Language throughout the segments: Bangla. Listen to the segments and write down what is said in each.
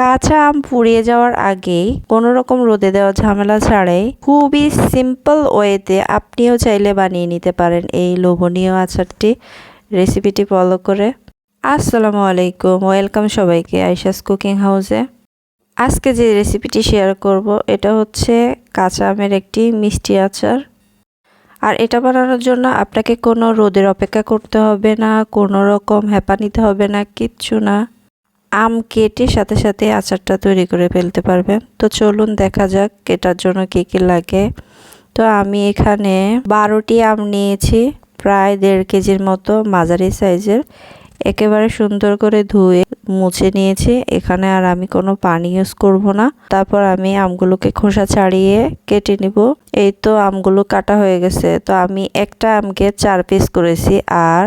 কাঁচা আম পুড়িয়ে যাওয়ার আগেই কোনো রকম রোদে দেওয়া ঝামেলা ছাড়াই খুবই সিম্পল ওয়েতে আপনিও চাইলে বানিয়ে নিতে পারেন এই লোভনীয় আচারটি। রেসিপিটি ফলো করে। আসসালামু আলাইকুম। ওয়েলকাম সবাইকে আইসাস কুকিং হাউসে আজকে যে রেসিপিটি শেয়ার করব, এটা হচ্ছে কাঁচা আমের একটি মিষ্টি আচার। আর এটা বানানোর জন্য আপনাকে কোনো রোদের অপেক্ষা করতে হবে না, কোনো রকম হ্যাপা নিতে হবে না, কিচ্ছু না। আম কেটে সাথে সাথে আচারটা তৈরি করে ফেলতে পারবেন তো চলুন দেখা যাক কেটার জন্য কী কী লাগে। তো আমি এখানে বারোটি আম নিয়েছি, প্রায় দেড় কেজির মতো, মাঝারি সাইজের। একেবারে সুন্দর করে ধুয়ে মুছে নিয়েছি। এখানে আর আমি কোনো পানি ইউজ করব না। তারপর আমি আমগুলোকে খোসা ছাড়িয়ে কেটে নিব। এই তো আমগুলো কাটা হয়ে গেছে। তো আমি একটা আমকে চার পিস করেছি। আর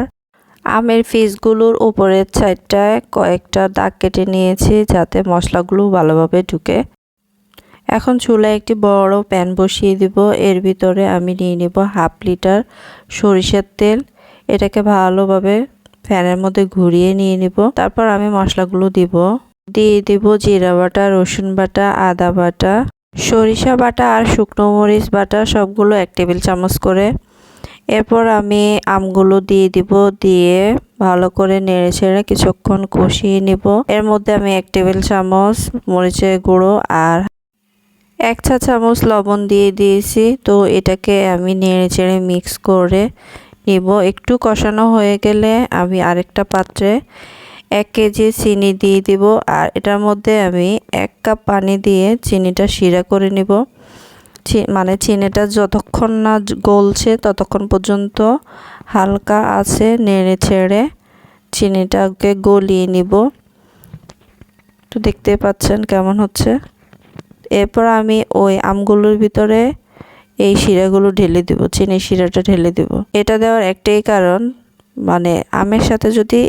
আমের পিসগুলোর উপরের সাইডটায় কয়েকটা দাগ কেটে নিয়েছি যাতে মশলাগুলো ভালোভাবে ঢুকে। এখন চুলায় একটি বড় প্যান বসিয়ে দিব। এর ভিতরে আমি নিয়ে নিব হাফ লিটার সরিষার তেল। এটাকে ভালোভাবে ফ্যানের মধ্যে ঘুরিয়ে নিয়ে নিব। তারপর আমি মশলাগুলো দিব। দিয়ে দিব জিরা বাটা, রসুন বাটা, আদা বাটা, সরিষা বাটা আর শুকনো মরিচ বাটা সবগুলো এক টেবিল চামচ করে। এরপর আমি আমগুলো দিয়ে দিব, দিয়ে ভালো করে নেড়ে ছেড়ে কিছুক্ষণ কষিয়ে নিব। এর মধ্যে আমি এক টেবিল চামচ মরিচের গুঁড়ো আর এক চা চামচ লবণ দিয়ে দিয়েছি। তো এটাকে আমি নেড়ে চেড়ে মিক্স করে নিব। একটু কষানো হয়ে গেলে আমি আরেকটা পাত্রে এক কেজি চিনি দিয়ে দিব। আর এটার মধ্যে আমি এক কাপ পানি দিয়ে চিনিটা শিরা করে নিব। মানে চিনিটা যতক্ষণ না গলছে ততক্ষণ পর্যন্ত হালকা আছে নেড়ে ছেড়ে চিনিটাকে গলিয়ে নিব। তো দেখতে পাচ্ছেন কেমন হচ্ছে। এরপর আমি ওই আমগুলোর ভিতরে এই শিরাগুলো ঢেলে দিব চিনি শিরাটা ঢেলে দিব। এটা দেওয়ার একটাই কারণ মানে আমের সাথে যদি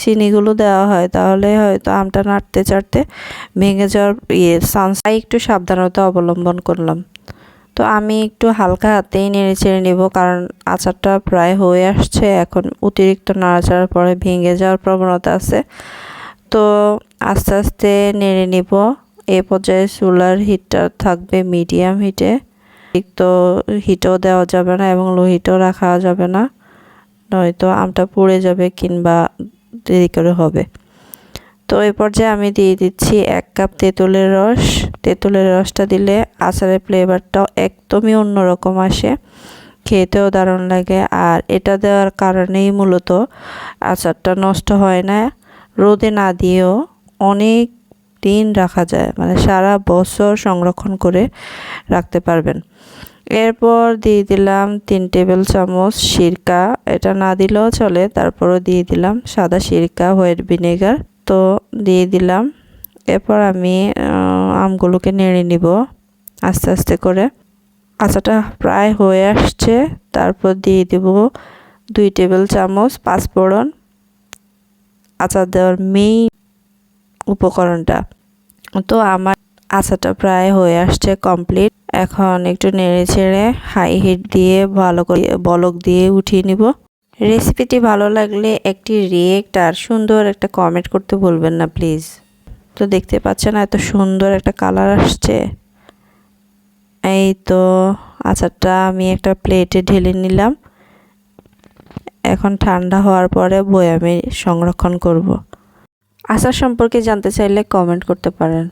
চিনিগুলো দেওয়া হয় তাহলে হয়তো আমটা নাড়তে চাড়তে ভেঙে যাওয়ার ইয়ে চান্স একটু সাবধানতা অবলম্বন করলাম। তো আমি একটু হালকা হাতেই নেড়ে চেড়ে নেব, কারণ আচারটা প্রায় হয়ে আসছে। এখন অতিরিক্ত নাড়াচাড়ার পরে ভেঙে যাওয়ার প্রবণতা আছে। তো আস্তে আস্তে নেড়ে নিব। এ পর্যায়ে চুলার হিটটা থাকবে মিডিয়াম হিটে। তো হিটও দেওয়া যাবে না এবং লো হিটও রাখা যাবে না। নয়তো আমটা পুড়ে যাবে কিংবা দেরি করে হবে। তো এই পর্যায়ে আমি দিয়ে দিচ্ছি এক কাপ তেঁতুলের রস। তেঁতুলের রসটা দিলে আচারের ফ্লেভারটাও একদমই অন্যরকম আসে। খেতেও দারুণ লাগে। আর এটা দেওয়ার কারণেই মূলত আচারটা নষ্ট হয় না। রোদে না দিয়েও অনেক দিন রাখা যায়। মানে সারা বছর সংরক্ষণ করে রাখতে পারবেন। এরপর দিয়ে দিলাম তিন টেবিল চামচ সিরকা। এটা না দিলেও চলে। তারপরও দিয়ে দিলাম সাদা সিরকা, হোয়াইট ভিনেগার। তো দিয়ে দিলাম। এরপর আমি আমগুলোকে নেড়ে নিব আস্তে আস্তে করে। আচাটা প্রায় হয়ে আসছে। তারপর দিয়ে দিব দুই টেবিল চামচ পাঁচফোড়ন আচার দেওয়ার মেইন উপকরণটা। তো আমার আচাটা প্রায় হয়ে আসছে কমপ্লিট এখন একটু নেড়ে ছেড়ে হাই হিট দিয়ে ভালো করে বলক দিয়ে উঠিয়ে নিব। রেসিপিটি ভালো লাগলে একটি রিয়েক্ট আর সুন্দর একটা কমেন্ট করতে বলবেন না প্লিজ তো দেখতে পাচ্ছেন এত সুন্দর একটা কালার আসছে। এই তো, আচারটা আমি একটা প্লেটে ঢেলে নিলাম। এখন ঠান্ডা হওয়ার পরে বই আমি সংরক্ষণ করব। আচার সম্পর্কে জানতে চাইলে কমেন্ট করতে পারেন।